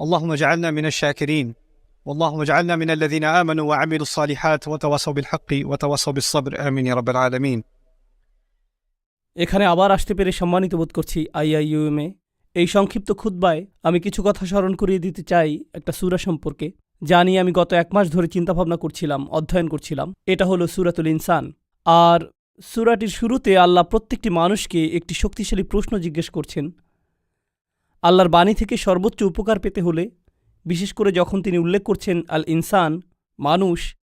اللهم اجعلنا من الشاكرين واللهم اجعلنا من الذين آمنوا وعملوا الصالحات وتواصوا بالحق وتواصوا بالصبر آمين يا رب العالمين এখানে আবার আসতে পেরে সম্মানিত বোধ করছি আইআইইউএমে এই সংক্ষিপ্ত খুদ্বায় আমি কিছু কথা স্মরণ করিয়ে দিতে চাই একটা সুরা সম্পর্কে যা নিয়ে আমি গত এক মাস ধরে চিন্তাভাবনা করছিলাম অধ্যয়ন করছিলাম এটা হলো সুরাতুল ইনসান আর সুরাটির শুরুতে আল্লাহ প্রত্যেকটি মানুষকে একটি শক্তিশালী প্রশ্ন জিজ্ঞেস করছেন আল্লাহর বাণী থেকে সর্বোচ্চ উপকার পেতে হলে, বিশেষ করে যখন তিনি উল্লেখ করছেন আল ইনসান, মানুষ,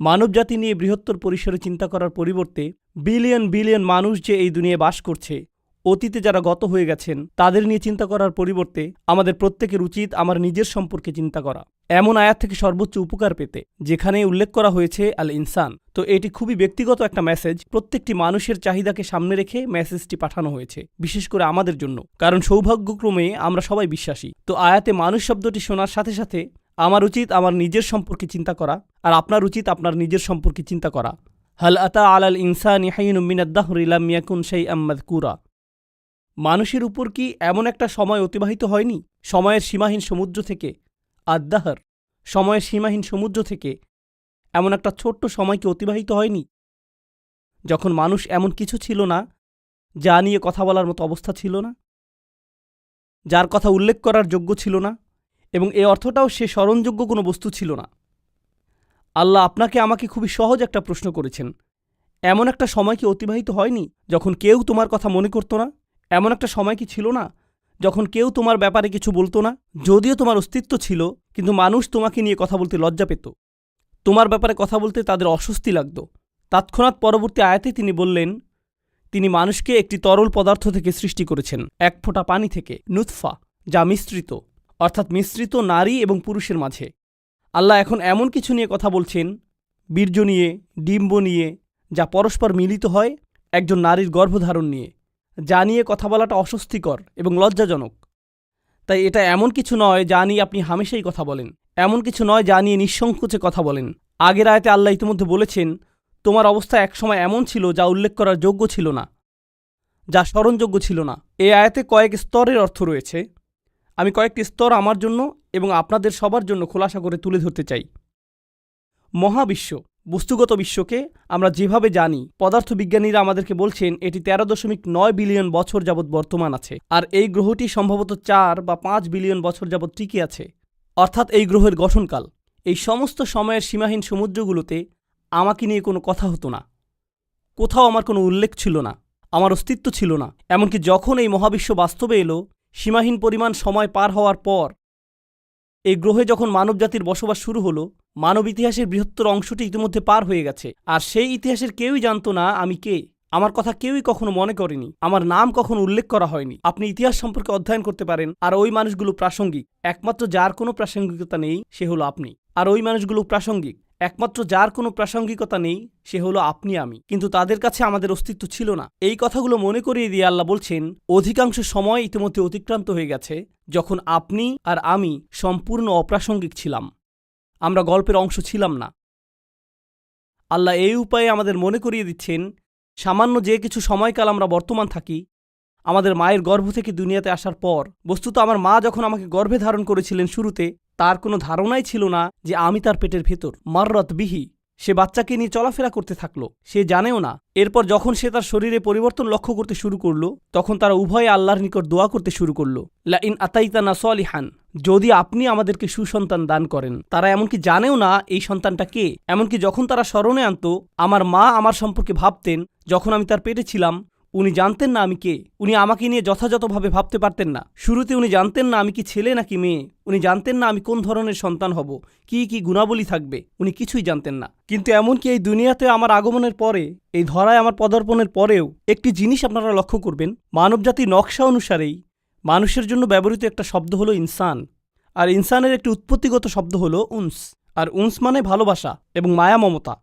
মানবজাতি নিয়ে বৃহত্তর পরিসরে চিন্তা করার পরিবর্তে বিলিয়ন বিলিয়ন মানুষ যে এই দুনিয়ায় বাস করছে, অতীতে যারা গত হয়ে গেছেন, তাদের নিয়ে চিন্তা করার পরিবর্তে আমাদের প্রত্যেকের উচিত আমার নিজের সম্পর্কে চিন্তা করা। এমন আয়াত থেকে সর্বোচ্চ উপকার পেতে যেখানে উল্লেখ করা হয়েছে আল ইনসান তো এটি খুবই ব্যক্তিগত একটা মেসেজ। প্রত্যেকটি মানুষের চাহিদাকে সামনে রেখে মেসেজটি পাঠানো হয়েছে, বিশেষ করে আমাদের জন্য। কারণ সৌভাগ্যক্রমে আমরা সবাই বিশ্বাসী। তো আয়াতে মানুষ শব্দটি শোনার সাথে সাথে, আমার উচিত আমার নিজের সম্পর্কে চিন্তা করা, আর আপনার উচিত আপনার নিজের সম্পর্কে চিন্তা করা। হাল আতা আলাল ইনসান ইহাইন মিনাদ্দাহরিলাম মিয়াকুন সেই আম্মাদ কুরা মানুষের উপর কি এমন একটা সময় অতিবাহিত হয়নি? সময়ের সীমাহীন সমুদ্র থেকে আদ্দাহর, সময়ের সীমাহীন সমুদ্র থেকে এমন একটা ছোট্ট সময় কি অতিবাহিত হয়নি? যখন মানুষ এমন কিছু ছিল না, যা নিয়ে কথা বলার মতো অবস্থা ছিল না, যার কথা উল্লেখ করার যোগ্য ছিল না, এবং এ অর্থটাও সে স্মরণযোগ্য কোনো বস্তু ছিল না। আল্লাহ আপনাকে আমাকে খুবই সহজ একটা প্রশ্ন করেছেন, এমন একটা সময় কি অতিবাহিত হয়নি যখন কেউ তোমার কথা মনে করতো না? এমন একটা সময় কি ছিল না যখন কেউ তোমার ব্যাপারে কিছু বলতো না, যদিও তোমার অস্তিত্ব ছিল, কিন্তু মানুষ তোমাকে নিয়ে কথা বলতে লজ্জা পেত। তোমার ব্যাপারে কথা বলতে তাদের অস্বস্তি লাগত। তৎক্ষণাৎ পরবর্তী আয়াতে তিনি বললেন, তিনি মানুষকে একটি তরল পদার্থ থেকে সৃষ্টি করেছেন, এক ফোঁটা পানি থেকে, নুৎফা, যা মিশ্রিত, অর্থাৎ মিশ্রিত নারী এবং পুরুষের মাঝে। আল্লাহ এখন এমন কিছু নিয়ে কথা বলছেন, বীর্য নিয়ে, ডিম্ব নিয়ে, যা পরস্পর মিলিত হয় একজন নারীর গর্ভধারণ নিয়ে। যা নিয়ে কথা বলাটা অস্বস্তিকর এবং লজ্জাজনক। তাই এটা এমন কিছু নয় যা নিয়ে আপনি হামেশাই কথা বলেন। এমন কিছু নয় যা নিয়ে নিঃসংকোচে কথা বলেন। আগের আয়তে আল্লাহ ইতিমধ্যে বলেছেন, তোমার অবস্থা একসময় এমন ছিল যা উল্লেখ করার যোগ্য ছিল না, যা স্মরণযোগ্য ছিল না। এই আয়াতে কয়েক স্তরের অর্থ রয়েছে। আমি কয়েকটি স্তর আমার জন্য এবং আপনাদের সবার জন্য খোলাসা করে তুলে ধরতে চাই। মহাবিশ্ব বস্তুগত বিশ্বকে আমরা যেভাবে জানি, পদার্থবিজ্ঞানীরা আমাদেরকে বলছেন এটি তেরো দশমিক নয় বিলিয়ন বছর যাবৎ বর্তমান আছে। আর এই গ্রহটি সম্ভবত চার বা পাঁচ বিলিয়ন বছর যাবৎ টিকে আছে। অর্থাৎ এই গ্রহের গঠনকাল। এই সমস্ত সময়ের সীমাহীন সমুদ্রগুলোতে আমাকে নিয়ে কোনো কথা হতো না। কোথাও আমার কোনো উল্লেখ ছিল না। আমার অস্তিত্ব ছিল না। এমনকি যখন এই মহাবিশ্ব বাস্তবে এলো, সীমাহীন পরিমাণ সময় পার হওয়ার পর এই গ্রহে যখন মানবজাতির বসবাস শুরু হলো, মানব ইতিহাসের বৃহত্তর অংশটি ইতিমধ্যে পার হয়ে গেছে। আর সেই ইতিহাসের কেউই জানতো না আমি কে। আমার কথা কেউই কখনো মনে করেনি। আমার নাম কখনো উল্লেখ করা হয়নি। আপনি ইতিহাস সম্পর্কে অধ্যয়ন করতে পারেন। আর ওই মানুষগুলো প্রাসঙ্গিক। একমাত্র যার কোনো প্রাসঙ্গিকতা নেই, সে হলো আপনি। আর ওই মানুষগুলো প্রাসঙ্গিক। একমাত্র যার কোনো প্রাসঙ্গিকতা নেই, সে হলো আপনি আমি। কিন্তু তাদের কাছে আমাদের অস্তিত্ব ছিল না। এই কথাগুলো মনে করিয়ে দিয়ে আল্লাহ বলছেন, অধিকাংশ সময় ইতিমধ্যে অতিক্রান্ত হয়ে গেছে, যখন আপনি আর আমি সম্পূর্ণ অপ্রাসঙ্গিক ছিলাম। আমরা গল্পের অংশ ছিলাম না। আল্লাহ এই উপায়ে আমাদের মনে করিয়ে দিচ্ছেন, সামান্য যে কিছু সময়কাল আমরা বর্তমান থাকি, আমাদের মায়ের গর্ভ থেকে দুনিয়াতে আসার পর, বস্তুত আমার মা যখন আমাকে গর্ভে ধারণ করেছিলেন শুরুতে তার কোনো ধারণাই ছিল না যে আমি তার পেটের ভেতর মাররত বিহি, সে বাচ্চাকে নিয়ে চলাফেরা করতে থাকল। সে জানেও না। এরপর যখন সে তার শরীরে পরিবর্তন লক্ষ্য করতে শুরু করল, তখন তারা উভয়ে আল্লাহর নিকট দোয়া করতে শুরু করল। লা ইন আতাইতানা সলিহান, যদি আপনি আমাদেরকে সুসন্তান দান করেন। তারা এমনকি জানেও না এই সন্তানটা কে। এমনকি যখন তারা স্মরণে আনত, আমার মা আমার সম্পর্কে ভাবতেন, যখন আমি তার পেটে ছিলাম উনি জানতেন না আমি কে। উনি আমাকে নিয়ে যথাযথভাবে ভাবতে পারতেন না। শুরুতে উনি জানতেন না আমি কি ছেলে নাকি মেয়ে। উনি জানতেন না আমি কোন ধরনের সন্তান হব, কি কি গুণাবলী থাকবে। উনি কিছুই জানতেন না। কিন্তু এমনকি এই দুনিয়াতে আমার আগমনের পরে, এই ধরায় আমার পদার্পণের পরেও একটি জিনিস আপনারা লক্ষ্য করবেন। মানবজাতির নকশা অনুসারেই মানুষের জন্য ব্যবহৃত একটা শব্দ হলো ইনসান। আর ইনসানের একটি উৎপত্তিগত শব্দ হলো উন্স। আর উন্স মানে ভালোবাসা এবং মায়া মমতা।